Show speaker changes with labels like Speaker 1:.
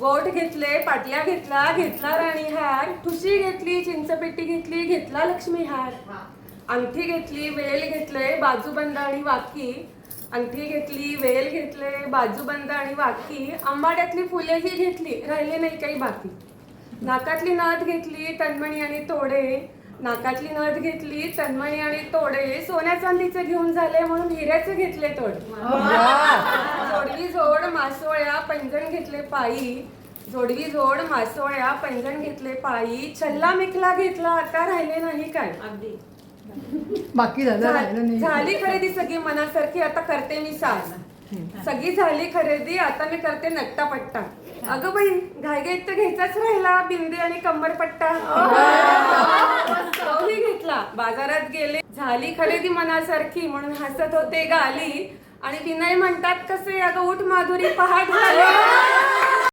Speaker 1: गोठ घेतले पाटल्या घेतला घेतला राणी हार ठुशी घेतली चिंचपेटी घेतली घेतला लक्ष्मी हार. अंगठी घेतली वेल घेतले बाजूबंद आणि वाकी. अंगठी घेतली वेल घेतले बाजूबंद आणि वाकी. आंबाड्यातली फुलेही घेतली राहिले नाही काही बाकी. नाकातली नथ घेतली तन्मणी आणि तोडे. नाकातली नथ घेतली तन्मणी आणि तोडे. सोन्या चांदीचे घेऊन झाले म्हणून हिऱ्याचे घेतले तोडे. मासोळ्या पैंजण घेतले पायी जोडवी जोड मासोळ्या पैंजण घेतले पायी छल्ला मिखला घेतला आता राहिले नाही काय?
Speaker 2: अगदी.
Speaker 3: बाकी झालं राहिलं
Speaker 1: झा-
Speaker 3: नाही.
Speaker 1: झाली खरेदी सगळी मनासारखी आता करते मी सास सगळी झाली खरेदी आता मी करते नट्टा पट्टा अगं बाई घाईघाईत तर घ्यायचाच राहिला बिंदी आणि कंबरपट्टा. तोही घेतला. बाजारात गेले झाली खरेदी मनासारखी म्हणून हसत होते गाली. आणि विनय म्हणतात कसे अगं उठ माधुरी पहाट झाली. हो.